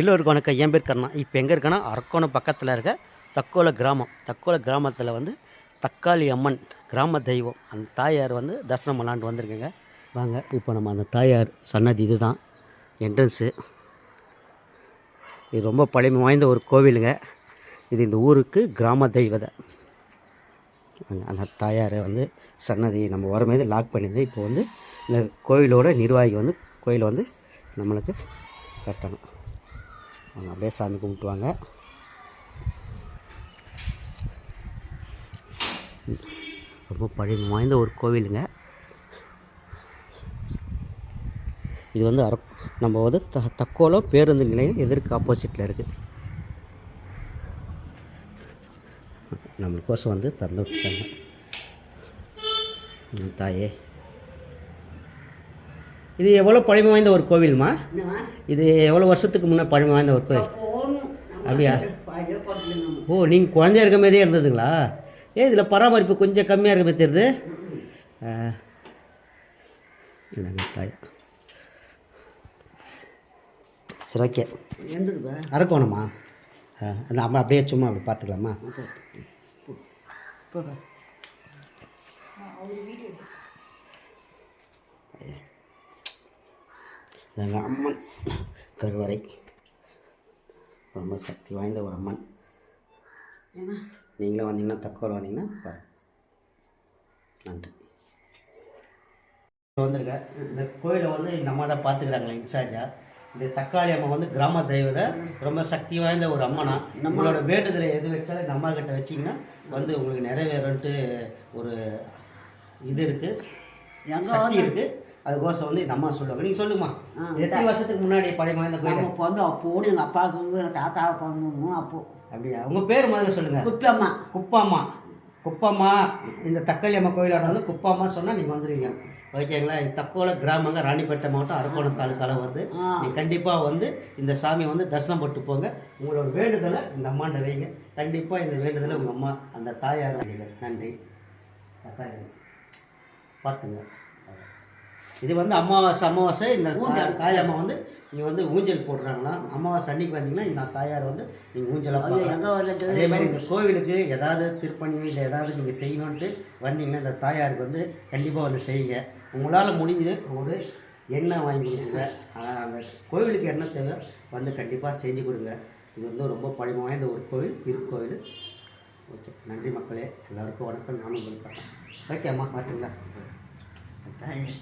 எல்லோருக்கும் வணக்கம். என் பேர் கர்ணா. இப்போ எங்கே இருக்கேன்னா அரக்கோணம் பக்கத்தில் இருக்க தக்கோல கிராமம். தக்கோல கிராமத்தில் வந்து தக்காளி அம்மன் கிராம தெய்வம். அந்த தாயார் வந்து தரிசனம் பண்ணலான்ட்டு வந்திருக்கேங்க. வாங்க இப்போ நம்ம அந்த தாயார் சன்னதி இதுதான். என்ட்ரன்ஸு இது ரொம்ப பழமை வாய்ந்த ஒரு கோவிலுங்க. இது இந்த ஊருக்கு கிராம தெய்வதை. அந்த தாயாரை வந்து சன்னதி நம்ம வரும்போது லாக் பண்ணியிருந்து இப்போ வந்து இந்த கோவிலோட நிர்வாகி வந்து கோயிலை வந்து நம்மளுக்கு கட்டணும். அவங்க அப்படியே சாமி கும்பிட்டுவாங்க. ரொம்ப பழமை வாய்ந்த ஒரு கோவிலுங்க. இது வந்து அர நம்ம வந்து த தக்கோலம் பேருந்து நிலையம் எதிர்க்கு ஆப்போசிட்டில் இருக்குது நம்மளுக்கோசம் வந்து திறந்து விட்டுட்டாங்க தாயே. இது எவ்வளோ பழமை வாய்ந்த ஒரு கோவில்மா? இது எவ்வளோ வருஷத்துக்கு முன்னே பழமை வாய்ந்த ஒரு கோவில்? அப்படியா? ஓ நீங்கள் குழந்தையா இருக்க மாதிரியே இருந்ததுங்களா? ஏ இதில் பராமரிப்பு கொஞ்சம் கம்மியாக இருக்க மாதிரி தெரியுது. இல்லைங்க தாய். சரி ஓகே. அரக்கோணமா? அந்த அம்மா அப்படியே சும்மா அப்படி பார்த்துக்கலாமா? போடா. இதாங்க அம்மன் கருவறை. ரொம்ப சக்தி வாய்ந்த ஒரு அம்மன்? நீங்களும் வந்தீங்கன்னா தக்கோல் வந்தீங்கன்னா பாரு நன்றி. வந்திருக்க இந்த கோயிலை வந்து இந்த அம்மா தான் பார்த்துக்கிறாங்களே இன்சார்ஜா. இந்த தக்காளி அம்மா வந்து கிராம தெய்வத்தை ரொம்ப சக்தி வாய்ந்த ஒரு அம்மனா. நம்மளோட வேண்டுதலை எது வச்சாலும் இந்த அம்மா கிட்ட வச்சிங்கன்னா வந்து உங்களுக்கு நிறைவேறும்ட்டு ஒரு இது இருக்கு. எங்க சக்தி இருக்கு. அதுக்கோசம் வந்து இந்த அம்மா சொல்லுவாங்க. நீங்க சொல்லுமா? எத்தனை வருஷத்துக்கு முன்னாடி பழைய வாய்ந்த கோயில்? பொண்ணு அப்போடு எங்கள் அப்பாவுக்கு எங்கள் தாத்தா பண்ணணும் அப்போ. அப்படியா? உங்க பேர் முதல்ல சொல்லுங்க. குப்பம்மா. குப்பாம்மா. குப்பம்மா இந்த தக்காளி அம்மா கோயிலோட வந்து குப்பாம்மா சொன்னால் நீங்கள் வந்துடுவீங்க ஓகேங்களா? தக்கோல கிராமங்க ராணிப்பேட்டை மாவட்டம் அரக்கோணம் தாலுக்கால வருது. ஆ. நீ கண்டிப்பாக வந்து இந்த சாமியை வந்து தரிசனம் போட்டு போங்க. உங்களோட வேண்டுதலை இந்த அம்மாண்ட வைங்க. கண்டிப்பாக இந்த வேண்டுதலை உங்கள் அம்மா அந்த தாயார் நன்றி. தக்காளி பார்த்துங்க இது வந்து அமாவாசை அமாவாசை இந்த ஊஞ்சல். தாய் அம்மா வந்து நீங்கள் வந்து ஊஞ்சல் போடுறாங்களாம் அமாவாசை அன்னைக்கு வந்தீங்கன்னா இந்த தாயார் வந்து நீங்கள் ஊஞ்சலாக அது மாதிரி இந்த கோவிலுக்கு ஏதாவது திருப்பணியோ இல்லை ஏதாவது நீங்கள் செய்யணுன்ட்டு வந்தீங்கன்னா இந்த தாயாருக்கு வந்து கண்டிப்பாக வந்து செய்யுங்க. உங்களால் முடிஞ்சது ஒரு எண்ணெய் வாங்கி கொடுங்க. அந்த கோவிலுக்கு என்ன தேவை வந்து கண்டிப்பாக செஞ்சு கொடுங்க. இது வந்து ரொம்ப பழமை வாய்ந்த ஒரு கோவில் திருக்கோவில். ஓகே. நன்றி மக்களே. எல்லாருக்கும் வணக்கம். நானும் உங்களுக்கு ஓகே அம்மா மாட்டுங்களா? தாயே